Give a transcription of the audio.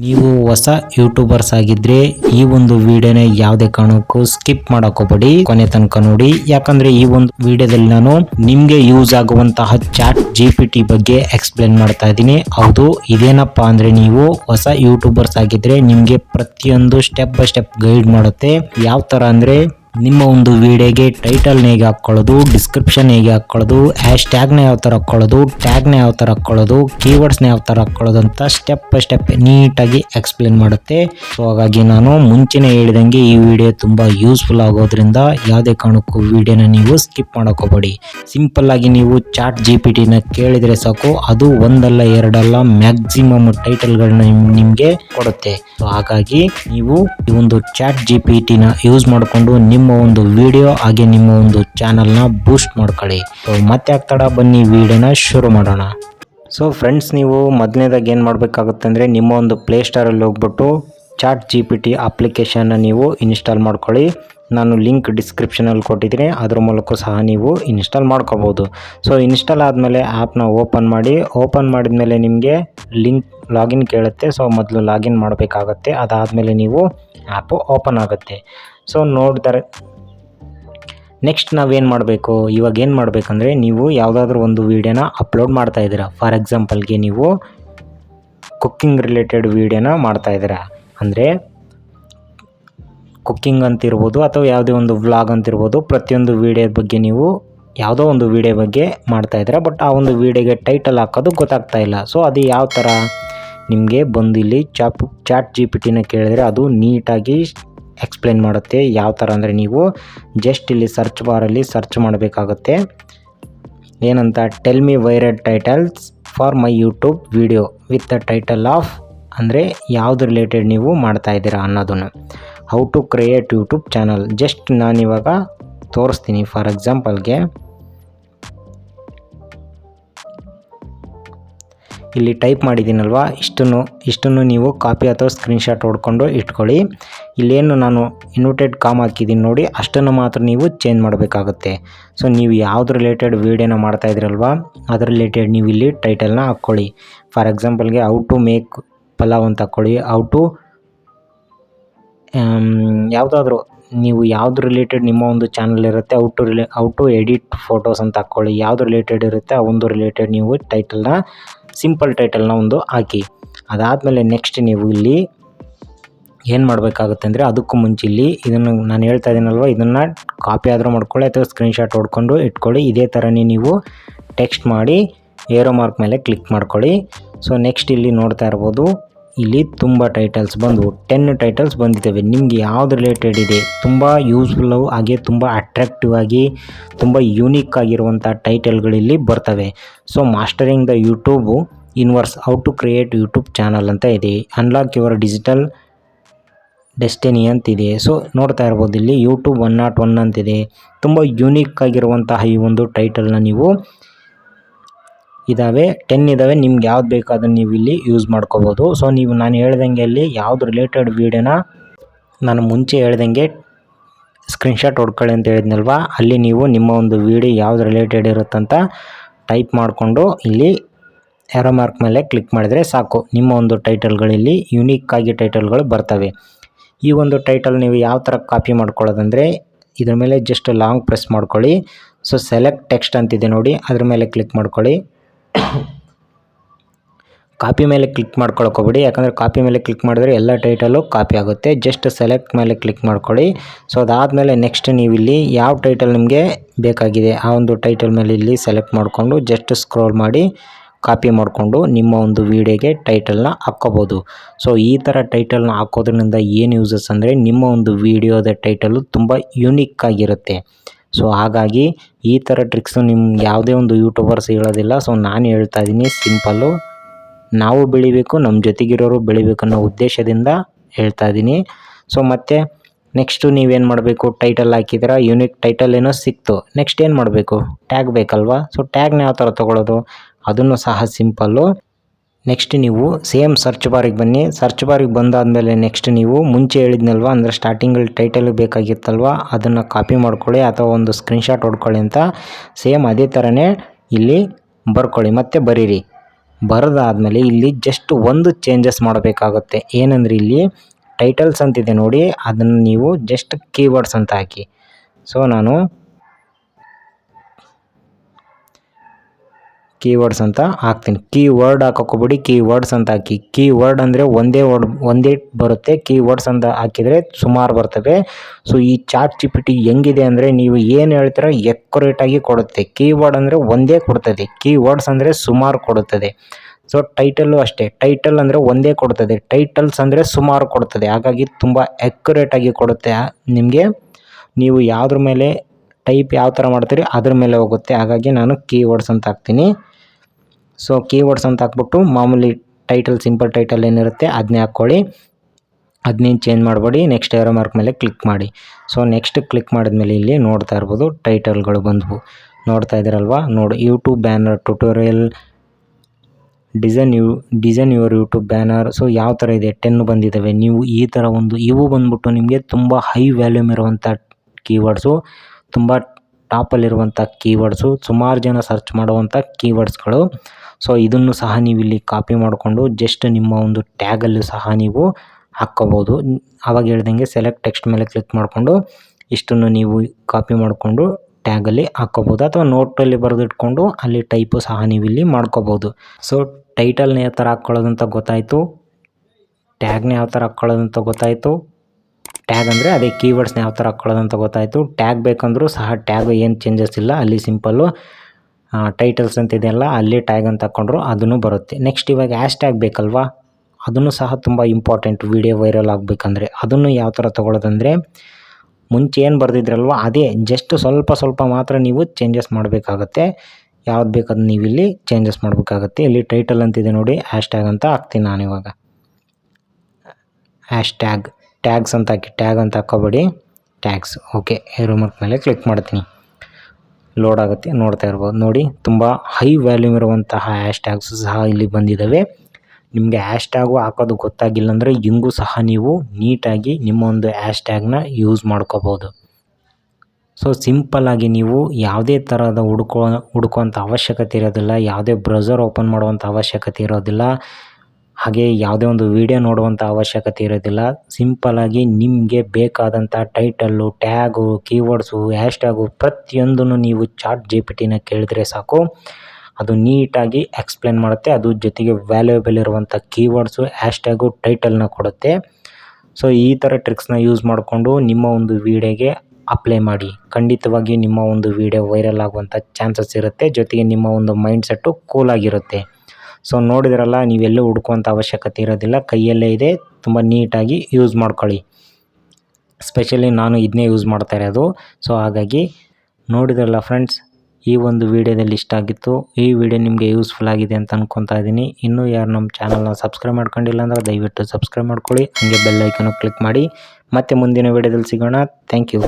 ನೀವು ಹೊಸ ಯೂಟ್ಯೂಬರ್ಸ್ ಆಗಿದ್ರೆ ಈ ಒಂದು ವಿಡಿಯೋನ ಯಾವುದೇ ಕಾರಣಕ್ಕೂ ಸ್ಕಿಪ್ ಮಾಡಕೋಬೇಡಿ. ಕೊನೆ ತನಕ ನೋಡಿ. ಯಾಕಂದ್ರೆ ಈ ಒಂದು ವಿಡಿಯೋದಲ್ಲಿ ನಾನು ನಿಮ್ಗೆ ಯೂಸ್ ಆಗುವಂತಹ ಚಾಟ್ ಜಿ ಪಿ ಟಿ ಬಗ್ಗೆ ಎಕ್ಸ್ಪ್ಲೇನ್ ಮಾಡ್ತಾ ಇದ್ದೀನಿ. ಹೌದು, ಇದೇನಪ್ಪಾ ಅಂದ್ರೆ ನೀವು ಹೊಸ ಯೂಟ್ಯೂಬರ್ಸ್ ಆಗಿದ್ರೆ ನಿಮ್ಗೆ ಪ್ರತಿಯೊಂದು ಸ್ಟೆಪ್ ಬೈ ಸ್ಟೆಪ್ ಗೈಡ್ ಮಾಡುತ್ತೆ. ಯಾವ ತರ ಅಂದ್ರೆ ನಿಮ್ಮ ಒಂದು ವಿಡಿಯೋಗೆ ಟೈಟಲ್ ಹೇಗೆ ಹಾಕ್ಕೊಳ್ಳೋದು ಡಿಸ್ಕ್ರಿಪ್ಷನ್ ಹೇಗೆ ಹಾಕ್ಕೊಳ್ಳೋದು ಹ್ಯಾಶ್ ಟ್ಯಾಗ್ನ ಯಾವ ಥರ ಹಾಕೊಳ್ಳೋದು ಟ್ಯಾಗ್ನ ಯಾವ ಥರ ಹಾಕ್ಕೊಳ್ಳೋದು ಕೀವರ್ಡ್ಸ್ನ ಯಾವ ಥರ ಹಾಕ್ಕೊಳ್ಳೋದು ಅಂತ ಸ್ಟೆಪ್ ಬೈ ಸ್ಟೆಪ್ ನೀಟಾಗಿ ಎಕ್ಸ್ಪ್ಲೇನ್ ಮಾಡುತ್ತೆ. ಸೊ ಹಾಗಾಗಿ ನಾನು ಮುಂಚೆನೇ ಹೇಳಿದಂಗೆ ಈ ವಿಡಿಯೋ ತುಂಬ ಯೂಸ್ಫುಲ್ ಆಗೋದ್ರಿಂದ ಯಾವುದೇ ಕಾರಣಕ್ಕೂ ವಿಡಿಯೋನ ನೀವು ಸ್ಕಿಪ್ ಮಾಡೋಕೋಬೇಡಿ ಸಿಂಪಲ್ ಆಗಿ ನೀವು ಚಾಟ್ ಜಿ ಪಿ ಟಿನ ಕೇಳಿದರೆ ಸಾಕು, ಅದು ಒಂದಲ್ಲ ಎರಡಲ್ಲ ಮ್ಯಾಕ್ಸಿಮಮ್ ಟೈಟಲ್ಗಳನ್ನ ನಿಮಗೆ ಕೊಡುತ್ತೆ. ಸೊ ಹಾಗಾಗಿ ನೀವು ಈ ಒಂದು ಚಾಟ್ ಜಿ ಪಿ ಟಿನ ಯೂಸ್ ಮಾಡಿಕೊಂಡು ನಿಮ್ಮ ಒಂದು ವಿಡಿಯೋ ಹಾಗೆ ನಿಮ್ಮ ಒಂದು ಚಾನಲ್ನ ಬೂಸ್ಟ್ ಮಾಡ್ಕೊಳ್ಳಿ. ಸೊ ಮತ್ತೆ ಆಗ್ತಾಡ, ಬನ್ನಿ ವಿಡಿಯೋನ ಶುರು ಮಾಡೋಣ. ಸೊ ಫ್ರೆಂಡ್ಸ್ ನೀವು ಮೊದಲನೇದಾಗಿ ಏನು ಮಾಡಬೇಕಾಗುತ್ತೆ ಅಂದರೆ ನಿಮ್ಮ ಒಂದು ಪ್ಲೇಸ್ಟಾರಲ್ಲಿ ಹೋಗ್ಬಿಟ್ಟು ಚಾಟ್ ಜಿ ಪಿ ಟಿ ಅಪ್ಲಿಕೇಶನ್ನ ನೀವು ಇನ್ಸ್ಟಾಲ್ ಮಾಡ್ಕೊಳ್ಳಿ. ನಾನು ಲಿಂಕ್ ಡಿಸ್ಕ್ರಿಪ್ಷನಲ್ಲಿ ಕೊಟ್ಟಿದ್ದೀನಿ. ಅದ್ರ ಮೂಲಕ ಸಹ ನೀವು ಇನ್ಸ್ಟಾಲ್ ಮಾಡ್ಕೋಬೋದು. ಸೊ ಇನ್ಸ್ಟಾಲ್ ಆದಮೇಲೆ ಆ್ಯಪ್ನ ಓಪನ್ ಮಾಡಿ ಓಪನ್ ಮಾಡಿದ್ಮೇಲೆ ನಿಮಗೆ ಲಿಂಕ್ ಲಾಗಿನ್ ಕೇಳುತ್ತೆ. ಸೊ ಮೊದಲು ಲಾಗಿನ್ ಮಾಡಬೇಕಾಗತ್ತೆ. ಅದಾದಮೇಲೆ ನೀವು ಆ್ಯಪು ಓಪನ್ ಆಗುತ್ತೆ. ಸೊ ನೋಡ್ತಾರೆ. ನೆಕ್ಸ್ಟ್ ನಾವೇನು ಮಾಡಬೇಕು? ಇವಾಗ ಏನು ಮಾಡಬೇಕಂದ್ರೆ, ನೀವು ಯಾವುದಾದ್ರೂ ಒಂದು ವೀಡಿಯೋನ ಅಪ್ಲೋಡ್ ಮಾಡ್ತಾ ಇದ್ದೀರಾ. ಫಾರ್ ಎಕ್ಸಾಂಪಲ್ಗೆ ನೀವು ಕುಕ್ಕಿಂಗ್ ರಿಲೇಟೆಡ್ ವೀಡಿಯೋನ ಮಾಡ್ತಾ ಇದ್ದೀರಾ. ಅಂದರೆ ಕುಕ್ಕಿಂಗ್ ಅಂತಿರ್ಬೋದು ಅಥವಾ ಯಾವುದೇ ಒಂದು ವ್ಲಾಗ್ ಅಂತಿರ್ಬೋದು, ಪ್ರತಿಯೊಂದು ವೀಡಿಯೋದ ಬಗ್ಗೆ ನೀವು ಯಾವುದೋ ಒಂದು ವೀಡಿಯೋ ಬಗ್ಗೆ ಮಾಡ್ತಾ ಇದ್ದೀರಾ. ಬಟ್ ಆ ಒಂದು ವೀಡಿಯೋಗೆ ಟೈಟಲ್ ಹಾಕೋದು ಗೊತ್ತಾಗ್ತಾ ಇಲ್ಲ. ಸೊ ಅದು ಯಾವ ಥರ ನಿಮಗೆ ಬಂದು ಇಲ್ಲಿ ಚಾಪ್ ಚಾಟ್ ಜಿ ಪಿ ಟಿನ ಕೇಳಿದರೆ ಅದು ನೀಟಾಗಿ ಎಕ್ಸ್ಪ್ಲೇನ್ ಮಾಡುತ್ತೆ. ಯಾವ ಥರ ಅಂದರೆ ನೀವು ಜಸ್ಟ್ ಇಲ್ಲಿ ಸರ್ಚ್ ಬಾರಲ್ಲಿ ಸರ್ಚ್ ಮಾಡಬೇಕಾಗುತ್ತೆ. ಏನಂತ? Tell me viral titles for my YouTube video with the title of ಅಂದರೆ ಯಾವುದು ರಿಲೇಟೆಡ್ ನೀವು ಮಾಡ್ತಾ ಇದ್ದೀರಾ ಅನ್ನೋದನ್ನು. How to create YouTube channel just ನಾನಿವಾಗ ತೋರಿಸ್ತೀನಿ. ಫಾರ್ ಎಕ್ಸಾಂಪಲ್ಗೆ ಇಲ್ಲಿ ಟೈಪ್ ಮಾಡಿದ್ದೀನಲ್ವಾ, ಇಷ್ಟನ್ನು ಇಷ್ಟನ್ನು ನೀವು ಕಾಪಿ ಅಥವಾ ಸ್ಕ್ರೀನ್ಶಾಟ್ ಹೊಡ್ಕೊಂಡು ಇಟ್ಕೊಳ್ಳಿ. ಇಲ್ಲೇನು ನಾನು ಇನ್ವಿಟೆಡ್ ಕಾಮ್ ಹಾಕಿದ್ದೀನಿ ನೋಡಿ, ಅಷ್ಟನ್ನು ಮಾತ್ರ ನೀವು ಚೇಂಜ್ ಮಾಡಬೇಕಾಗುತ್ತೆ. ಸೊ, ನೀವು ಯಾವ್ದು ರಿಲೇಟೆಡ್ ವೀಡಿಯೋನ ಮಾಡ್ತಾ ಇದ್ದೀರಲ್ವಾ, ಅದ್ರ ರಿಲೇಟೆಡ್ ನೀವು ಇಲ್ಲಿ ಟೈಟಲ್ನ ಹಾಕ್ಕೊಳ್ಳಿ. ಫಾರ್ ಎಕ್ಸಾಂಪಲ್ಗೆ ಔ ಟು ಮೇಕ್ ಪಲಾವ್ ಅಂತ ಹಾಕ್ಕೊಳ್ಳಿ. ಔ ಟು ಯಾವುದಾದ್ರೂ, ನೀವು ಯಾವ್ದು ರಿಲೇಟೆಡ್ ನಿಮ್ಮ ಒಂದು ಚಾನಲ್ ಇರುತ್ತೆ how to relay how to edit photos ಅಂತ ಹಾಕ್ಕೊಳ್ಳಿ. ಯಾವುದು ರಿಲೇಟೆಡ್ ಇರುತ್ತೆ, ಆ ಒಂದು ರಿಲೇಟೆಡ್ ನೀವು ಟೈಟಲ್ನ ಸಿಂಪಲ್ ಟೈಟಲ್ನ ಒಂದು ಹಾಕಿ. ಅದಾದಮೇಲೆ ನೆಕ್ಸ್ಟ್ ನೀವು ಇಲ್ಲಿ ಏನು ಮಾಡಬೇಕಾಗುತ್ತೆ ಅಂದರೆ ಅದಕ್ಕೂ ಮುಂಚೆ ಇಲ್ಲಿ ಇದನ್ನು ನಾನು ಹೇಳ್ತಾ ಇದ್ದೀನಲ್ವ, ಇದನ್ನು ಕಾಪಿ ಆದರೂ ಮಾಡ್ಕೊಳ್ಳಿ ಅಥವಾ ಸ್ಕ್ರೀನ್ಶಾಟ್ ಹೊಡ್ಕೊಂಡು ಇಟ್ಕೊಳ್ಳಿ. ಇದೇ ಥರನೇ ನೀವು ಟೆಕ್ಸ್ಟ್ ಮಾಡಿ ಏರೋ ಮಾರ್ಕ್ ಮೇಲೆ ಕ್ಲಿಕ್ ಮಾಡ್ಕೊಳ್ಳಿ. ಸೊ ನೆಕ್ಸ್ಟ್ ಇಲ್ಲಿ ನೋಡ್ತಾ ಇರ್ಬೋದು ಇಲ್ಲಿ ತುಂಬ ಟೈಟಲ್ಸ್ ಬಂದವು ಟೆನ್ ಟೈಟಲ್ಸ್ ಬಂದಿದ್ದಾವೆ. ನಿಮಗೆ ಯಾವ್ದು ರಿಲೇಟೆಡ್ ಇದೆ? ತುಂಬ ಯೂಸ್ಫುಲ್ ಹಾಗೆ ತುಂಬ ಅಟ್ರಾಕ್ಟಿವ್ ಆಗಿ, ತುಂಬ ಯೂನಿಕ್ ಆಗಿರುವಂಥ ಟೈಟಲ್ಗಳಿಲ್ಲಿ ಬರ್ತವೆ. So mastering the YouTube universe how to create YouTube channel ಅಂತ ಇದೆ. ಅನ್ಲಾಕ್ ಯುವರ್ ಡಿಜಿಟಲ್ ಡೆಸ್ಟಿನಿ ಅಂತಿದೆ ಸೊ ನೋಡ್ತಾ ಇರ್ಬೋದು ಇಲ್ಲಿ ಯೂಟ್ಯೂಬ್ ಒನ್ ನಾಟ್ ಒನ್ ಅಂತಿದೆ ತುಂಬ ಯೂನಿಕ್ ಆಗಿರುವಂತಹ ಈ ಒಂದು ಟೈಟಲ್ನ ನೀವು ಇದ್ದಾವೆ ಟೆನ್ ಇದ್ದಾವೆ ನಿಮ್ಗೆ ಯಾವ್ದು ಬೇಕು ಅದನ್ನು ನೀವು ಇಲ್ಲಿ ಯೂಸ್ ಮಾಡ್ಕೋಬೋದು. ಸೊ ನೀವು ನಾನು ಹೇಳ್ದಂಗೆ ಅಲ್ಲಿ ಯಾವ್ದು ರಿಲೇಟೆಡ್ ವೀಡಿಯೋನ ನಾನು ಮುಂಚೆ ಹೇಳ್ದಂಗೆ ಸ್ಕ್ರೀನ್ಶಾಟ್ ಹೊಡ್ಕೊಳ್ಳಿ ಅಂತ ಹೇಳಿದ್ನಲ್ವಾ? ಅಲ್ಲಿ ನೀವು ನಿಮ್ಮ ಒಂದು ವೀಡಿಯೋ ಯಾವ್ದು ರಿಲೇಟೆಡ್ ಇರುತ್ತಂತ ಟೈಪ್ ಮಾಡಿಕೊಂಡು ಇಲ್ಲಿ ಎರೋ ಮಾರ್ಕ್ ಮೇಲೆ ಕ್ಲಿಕ್ ಮಾಡಿದರೆ ಸಾಕು. ನಿಮ್ಮ ಒಂದು ಟೈಟಲ್ಗಳಲ್ಲಿ ಯುನೀಕ್ ಆಗಿ ಟೈಟಲ್ಗಳು ಬರ್ತವೆ. ಈ ಒಂದು ಟೈಟಲ್ ನೀವು ಯಾವ ಥರ ಕಾಪಿ ಮಾಡ್ಕೊಳ್ಳೋದಂದರೆ ಇದ್ರ ಮೇಲೆ ಜಸ್ಟ್ ಲಾಂಗ್ ಪ್ರೆಸ್ ಮಾಡ್ಕೊಳ್ಳಿ. ಸೊ ಸೆಲೆಕ್ಟ್ ಟೆಕ್ಸ್ಟ್ ಅಂತಿದೆ ನೋಡಿ, ಅದ್ರ ಮೇಲೆ ಕ್ಲಿಕ್ ಮಾಡ್ಕೊಳ್ಳಿ. ಕಾಪಿ ಮೇಲೆ ಕ್ಲಿಕ್ ಮಾಡ್ಕೊಳಕ್ಕೆ ಯಾಕಂದರೆ ಕಾಪಿ ಮೇಲೆ ಕ್ಲಿಕ್ ಮಾಡಿದ್ರೆ ಎಲ್ಲ ಟೈಟಲು ಕಾಪಿ ಆಗುತ್ತೆ. ಜಸ್ಟ್ ಸೆಲೆಕ್ಟ್ ಮೇಲೆ ಕ್ಲಿಕ್ ಮಾಡ್ಕೊಳ್ಳಿ. ಸೊ ಅದಾದಮೇಲೆ ನೆಕ್ಸ್ಟ್ ನೀವು ಇಲ್ಲಿ ಯಾವ ಟೈಟಲ್ ನಿಮಗೆ ಬೇಕಾಗಿದೆ, ಆ ಒಂದು ಟೈಟಲ್ ಮೇಲೆ ಇಲ್ಲಿ ಸೆಲೆಕ್ಟ್ ಮಾಡಿಕೊಂಡು ಜಸ್ಟ್ ಸ್ಕ್ರೋಲ್ ಮಾಡಿ ಕಾಪಿ ಮಾಡಿಕೊಂಡು ನಿಮ್ಮ ಒಂದು ವೀಡಿಯೋಗೆ ಟೈಟಲ್ನ ಹಾಕ್ಕೋಬೋದು. ಸೊ ಈ ಥರ ಟೈಟಲ್ನ ಹಾಕೋದ್ರಿಂದ ಏನು ಯೂಸಸ್ ಅಂದರೆ ನಿಮ್ಮ ಒಂದು ವೀಡಿಯೋದ ಟೈಟಲು ತುಂಬ ಯುನೀಕ್ ಆಗಿರುತ್ತೆ. ಸೊ ಹಾಗಾಗಿ ಈ ಥರ ಟ್ರಿಕ್ಸು ನಿಮ್ಗೆ ಯಾವುದೇ ಒಂದು ಯೂಟ್ಯೂಬರ್ಸ್ ಹೇಳೋದಿಲ್ಲ. ಸೊ ನಾನು ಹೇಳ್ತಾ ಇದ್ದೀನಿ ಸಿಂಪಲ್ಲು ನಾವು ಬೆಳಿಬೇಕು ನಮ್ಮ ಜೊತೆಗಿರೋರು ಬೆಳಿಬೇಕು ಅನ್ನೋ ಉದ್ದೇಶದಿಂದ ಹೇಳ್ತಾ ಇದ್ದೀನಿ ಸೊ ಮತ್ತು ನೆಕ್ಸ್ಟು ನೀವೇನು ಮಾಡಬೇಕು? ಟೈಟಲ್ ಹಾಕಿದ್ರೆ ಯೂನಿಕ್ ಟೈಟಲ್ ಏನೋ ಸಿಕ್ತು. ನೆಕ್ಸ್ಟ್ ಏನು ಮಾಡಬೇಕು? ಟ್ಯಾಗ್ ಬೇಕಲ್ವಾ? ಸೊ ಟ್ಯಾಗ್ನ ಯಾವ ಥರ ತೊಗೊಳ್ಳೋದು ಅದನ್ನು ಸಹ ಸಿಂಪಲ್ಲು ನೆಕ್ಸ್ಟ್ ನೀವು ಸೇಮ್ ಸರ್ಚ್ ಬಾರಿಗೆ ಬನ್ನಿ. ಸರ್ಚ್ ಬಾರಿಗೆ ಬಂದಾದಮೇಲೆ ನೆಕ್ಸ್ಟ್ ನೀವು ಮುಂಚೆ ಹೇಳಿದ್ನಲ್ವ? ಅಂದರೆ ಸ್ಟಾರ್ಟಿಂಗಲ್ಲಿ ಟೈಟಲ್ ಬೇಕಾಗಿತ್ತಲ್ವ? ಅದನ್ನು ಕಾಪಿ ಮಾಡ್ಕೊಳ್ಳಿ ಅಥವಾ ಒಂದು ಸ್ಕ್ರೀನ್ಶಾಟ್ ಹೊಡ್ಕೊಳ್ಳಿ ಅಂತ. ಸೇಮ್ ಅದೇ ಥರನೇ ಇಲ್ಲಿ ಬರ್ಕೊಳ್ಳಿ. ಮತ್ತು ಬರೀರಿ. ಬರೆದಾದಮೇಲೆ ಇಲ್ಲಿ ಜಸ್ಟ್ ಒಂದು ಚೇಂಜಸ್ ಮಾಡಬೇಕಾಗುತ್ತೆ. ಏನಂದರೆ ಇಲ್ಲಿ ಟೈಟಲ್ಸ್ ಅಂತಿದೆ ನೋಡಿ. ಅದನ್ನು ನೀವು ಜಸ್ಟ್ ಕೀವರ್ಡ್ಸ್ ಅಂತ ಹಾಕಿ. ಸೊ ನಾನು ಕೀವರ್ಡ್ಸ್ ಅಂತ ಹಾಕ್ತೀನಿ. ಕೀ ವರ್ಡ್ ಹಾಕೋಕೋಬಿಡಿ. ಕೀ ವರ್ಡ್ಸ್ ಅಂತ ಹಾಕಿ. ಕೀ ವರ್ಡ್ ಅಂದರೆ ಒಂದೇ ವರ್ಡ್ ಒಂದೇ ಬರುತ್ತೆ. ಕೀ ವರ್ಡ್ಸ್ ಅಂತ ಹಾಕಿದರೆ ಸುಮಾರು ಬರ್ತವೆ. ಸೊ ಈ ಚಾಟ್ ಜಿ ಹೆಂಗಿದೆ ಅಂದರೆ ನೀವು ಏನು ಹೇಳ್ತೀರ ಎಕ್ಯುರೇಟಾಗಿ ಕೊಡುತ್ತೆ. ಕೀ ವರ್ಡ್ ಅಂದರೆ ಒಂದೇ ಕೊಡ್ತದೆ. ಕೀ ವರ್ಡ್ಸ್ ಅಂದರೆ ಸುಮಾರು ಕೊಡುತ್ತದೆ. ಸೊ ಟೈಟಲ್ಲು ಅಷ್ಟೇ. ಟೈಟಲ್ ಅಂದರೆ ಒಂದೇ ಕೊಡ್ತದೆ. ಟೈಟಲ್ಸ್ ಅಂದರೆ ಸುಮಾರು ಕೊಡ್ತದೆ. ಹಾಗಾಗಿ ತುಂಬ ಎಕ್ಯುರೇಟಾಗಿ ಕೊಡುತ್ತೆ ನಿಮಗೆ. ನೀವು ಯಾವುದ್ರ ಮೇಲೆ ಟೈಪ್ ಯಾವ ಥರ ಮಾಡ್ತೀರಿ ಅದ್ರ ಮೇಲೆ ಹೋಗುತ್ತೆ. ಹಾಗಾಗಿ ನಾನು ಕೀವರ್ಡ್ಸ್ ಅಂತ ಹಾಕ್ತೀನಿ. ಸೊ ಕೀವರ್ಡ್ಸ್ ಅಂತ ಹಾಕ್ಬಿಟ್ಟು ಮಾಮೂಲಿ ಟೈಟಲ್ ಸಿಂಪಲ್ ಟೈಟಲ್ ಏನಿರುತ್ತೆ ಅದನ್ನೇ ಹಾಕ್ಕೊಳ್ಳಿ. ಅದನ್ನೇನು ಚೇಂಜ್ ಮಾಡಬೇಡಿ ನೆಕ್ಸ್ಟ್ ಏರೋ ಮಾರ್ಕ್ ಮೇಲೆ ಕ್ಲಿಕ್ ಮಾಡಿ. ಸೊ ನೆಕ್ಸ್ಟ್ ಕ್ಲಿಕ್ ಮಾಡಿದ್ಮೇಲೆ ಇಲ್ಲಿ ನೋಡ್ತಾ ಇರ್ಬೋದು ಟೈಟಲ್ಗಳು ಬಂದವು. ನೋಡ್ತಾ ಇದ್ದೀರಲ್ವ? ನೋಡಿ YouTube banner tutorial design you design your YouTube banner so ಯಾವ ಥರ ಇದೆ? ಟೆನ್ ಬಂದಿದ್ದಾವೆ. ನೀವು ಈ ಥರ ಒಂದು, ಇವು ಬಂದ್ಬಿಟ್ಟು ನಿಮಗೆ ತುಂಬ ಹೈ ವ್ಯಾಲ್ಯೂಮ್ ಇರುವಂಥ ಕೀವರ್ಡ್ಸು ತುಂಬ ಟಾಪಲ್ಲಿರುವಂಥ ಕೀವರ್ಡ್ಸು ಸುಮಾರು ಜನ ಸರ್ಚ್ ಮಾಡುವಂಥ ಕೀವರ್ಡ್ಸ್ಗಳು ಸೊ ಇದನ್ನು ಸಹ ನೀವು ಇಲ್ಲಿ ಕಾಪಿ ಮಾಡಿಕೊಂಡು ಜಸ್ಟ್ ನಿಮ್ಮ ಒಂದು ಟ್ಯಾಗಲ್ಲೂ ಸಹ ನೀವು ಹಾಕ್ಕೋಬೋದು. ಆವಾಗ ಹೇಳ್ದಂಗೆ ಸೆಲೆಕ್ಟ್ ಟೆಕ್ಸ್ಟ್ ಮೇಲೆ ಕ್ಲಿಕ್ ಮಾಡಿಕೊಂಡು ಇಷ್ಟನ್ನು ನೀವು ಕಾಪಿ ಮಾಡಿಕೊಂಡು ಟ್ಯಾಗಲ್ಲಿ ಹಾಕ್ಕೋಬೋದು. ಅಥವಾ ನೋಟಲ್ಲಿ ಬರೆದಿಟ್ಕೊಂಡು ಅಲ್ಲಿ ಟೈಪು ಸಹ ನೀವು ಇಲ್ಲಿ ಮಾಡ್ಕೋಬೋದು ಸೊ ಟೈಟಲ್ನ ಯಾವ ಥರ ಹಾಕ್ಕೊಳ್ಳೋದಂತ ಗೊತ್ತಾಯಿತು? ಟ್ಯಾಗ್ನ ಯಾವ ಥರ ಹಾಕ್ಕೊಳ್ಳೋದಂತ ಗೊತ್ತಾಯಿತು? ಟ್ಯಾಗ್ ಅಂದರೆ ಅದೇ ಕೀವರ್ಡ್ಸ್ನ ಯಾವ ಥರ ಹಾಕ್ಕೊಳ್ಳೋದಂತ ಗೊತ್ತಾಯಿತು? ಟ್ಯಾಗ್ ಬೇಕಂದರೂ ಸಹ ಟ್ಯಾಗ್ ಏನು ಚೇಂಜಸ್ ಇಲ್ಲ. ಅಲ್ಲಿ ಸಿಂಪಲ್ಲು ಟೈಟಲ್ಸ್ ಅಂತ ಇದೆಯಲ್ಲ, ಅಲ್ಲಿ ಟ್ಯಾಗ್ ಅಂತ ಹಾಕ್ಕೊಂಡ್ರು ಅದನ್ನು ಬರುತ್ತೆ. ನೆಕ್ಸ್ಟ್ ಇವಾಗ ಹ್ಯಾಶ್ ಟ್ಯಾಗ್ ಬೇಕಲ್ವಾ? ಅದನ್ನು ಸಹ ತುಂಬ ಇಂಪಾರ್ಟೆಂಟ್ ವಿಡಿಯೋ ವೈರಲ್ ಆಗಬೇಕಂದ್ರೆ, ಅದನ್ನು ಯಾವ ಥರ ತೊಗೊಳ್ಳೋದಂದರೆ ಮುಂಚೆ ಏನು ಬರೆದಿದ್ರಲ್ವ, ಅದೇ ಜಸ್ಟ್ ಸ್ವಲ್ಪ ಸ್ವಲ್ಪ ಮಾತ್ರ ನೀವು ಚೇಂಜಸ್ ಮಾಡಬೇಕಾಗತ್ತೆ. ಯಾವ್ದು ಬೇಕು ನೀವು ಇಲ್ಲಿ ಚೇಂಜಸ್ ಮಾಡಬೇಕಾಗತ್ತೆ. ಇಲ್ಲಿ ಟೈಟಲ್ ಅಂತಿದೆ ನೋಡಿ ಹ್ಯಾಶ್ ಟ್ಯಾಗ್ ಅಂತ ಹಾಕ್ತೀನಿ ನಾನು ಇವಾಗ. ಹ್ಯಾಶ್ ಟ್ಯಾಗ್ ಟ್ಯಾಗ್ಸ್ ಅಂತ ಹಾಕಿ ಟ್ಯಾಗ್ ಅಂತ ಹಾಕೋಬೇಡಿ. ಟ್ಯಾಗ್ಸ್ ಓಕೆ ಏರೋ ಮೇಲೆ ಕ್ಲಿಕ್ ಮಾಡ್ತೀನಿ. ಲೋಡ್ ಆಗುತ್ತೆ ನೋಡ್ತಾ ಇರ್ಬೋದು. ನೋಡಿ, ತುಂಬ ಹೈ ವ್ಯಾಲ್ಯೂಮ್ ಇರುವಂತಹ ಹ್ಯಾಶ್ ಟ್ಯಾಗ್ಸ್ ಸಹ ಇಲ್ಲಿ ಬಂದಿದ್ದಾವೆ ನಿಮಗೆ ಹ್ಯಾಶ್ ಟ್ಯಾಗು ಹಾಕೋದು ಗೊತ್ತಾಗಿಲ್ಲ ಅಂದರೆ ಹಿಂಗೂ ಸಹ ನೀವು ನೀಟಾಗಿ ನಿಮ್ಮ ಒಂದು ಹ್ಯಾಶ್ ಟ್ಯಾಗ್ನ ಯೂಸ್ ಮಾಡ್ಕೋಬೋದು. ಸೊ ಸಿಂಪಲ್ಲಾಗಿ ನೀವು ಯಾವುದೇ ಥರದ ಹುಡ್ಕೋ ಹುಡ್ಕೋವಂಥ ಅವಶ್ಯಕತೆ ಇರೋದಿಲ್ಲ, ಯಾವುದೇ ಬ್ರೌಸರ್ ಓಪನ್ ಮಾಡುವಂಥ ಅವಶ್ಯಕತೆ ಇರೋದಿಲ್ಲ. ಹಾಗೆ ಯಾವುದೇ ಒಂದು ವಿಡಿಯೋ ನೋಡುವಂಥ ಅವಶ್ಯಕತೆ ಇರೋದಿಲ್ಲ. ಸಿಂಪಲ್ಲಾಗಿ ನಿಮಗೆ ಬೇಕಾದಂಥ title tag keywords hashtag ಪ್ರತಿಯೊಂದನ್ನು ನೀವು ಚಾಟ್ ಜಿ ಪಿ ಟಿನ ಕೇಳಿದ್ರೆ ಸಾಕು. ಅದು ನೀಟಾಗಿ ಎಕ್ಸ್ಪ್ಲೇನ್ ಮಾಡುತ್ತೆ. ಅದು ಜೊತೆಗೆ ವ್ಯಾಲ್ಯೂಯಬಲ್ ಇರುವಂಥ ಕೀವರ್ಡ್ಸು ಹ್ಯಾಶ್ ಟ್ಯಾಗು ಟೈಟಲ್ನ ಕೊಡುತ್ತೆ. ಸೊ ಈ ಥರ ಟ್ರಿಕ್ಸ್ನ ಯೂಸ್ ಮಾಡಿಕೊಂಡು ನಿಮ್ಮ ಒಂದು ವೀಡಿಯೋಗೆ ಅಪ್ಲೈ ಮಾಡಿ. ಖಂಡಿತವಾಗಿ ನಿಮ್ಮ ಒಂದು ವೀಡಿಯೋ ವೈರಲ್ ಆಗುವಂಥ ಚಾನ್ಸಸ್ ಇರುತ್ತೆ. ಜೊತೆಗೆ ನಿಮ್ಮ ಒಂದು ಮೈಂಡ್ಸೆಟ್ಟು ಕೂಲಾಗಿರುತ್ತೆ ಸೊ ನೋಡಿದ್ರಲ್ಲ, ನೀವೆಲ್ಲೂ ಹುಡ್ಕುವಂಥ ಅವಶ್ಯಕತೆ ಇರೋದಿಲ್ಲ. ಕೈಯಲ್ಲೇ ಇದೆ. ತುಂಬ ನೀಟಾಗಿ ಯೂಸ್ ಮಾಡ್ಕೊಳ್ಳಿ. ಸ್ಪೆಷಲಿ ನಾನು ಇದನ್ನೇ ಯೂಸ್ ಮಾಡ್ತಾ ಇರೋದು. ಸೊ ಹಾಗಾಗಿ ನೋಡಿದ್ರಲ್ಲ ಫ್ರೆಂಡ್ಸ್ ಈ ಒಂದು ವಿಡಿಯೋದಲ್ಲಿ ಇಷ್ಟ ಆಗಿತ್ತು. ಈ ವಿಡಿಯೋ ನಿಮಗೆ ಯೂಸ್ಫುಲ್ ಆಗಿದೆ ಅಂತ ಅನ್ಕೊತಾ ಇದ್ದೀನಿ. ಇನ್ನೂ ಯಾರು ನಮ್ಮ ಚಾನಲ್ನ ಸಬ್ಸ್ಕ್ರೈಬ್ ಮಾಡ್ಕೊಂಡಿಲ್ಲ ಅಂದರೆ ದಯವಿಟ್ಟು ಸಬ್ಸ್ಕ್ರೈಬ್ ಮಾಡ್ಕೊಳ್ಳಿ. ಹಾಗೆ ಬೆಲ್ಲೈಕನ್ನು ಕ್ಲಿಕ್ ಮಾಡಿ. ಮತ್ತೆ ಮುಂದಿನ ವಿಡಿಯೋದಲ್ಲಿ ಸಿಗೋಣ. Thank you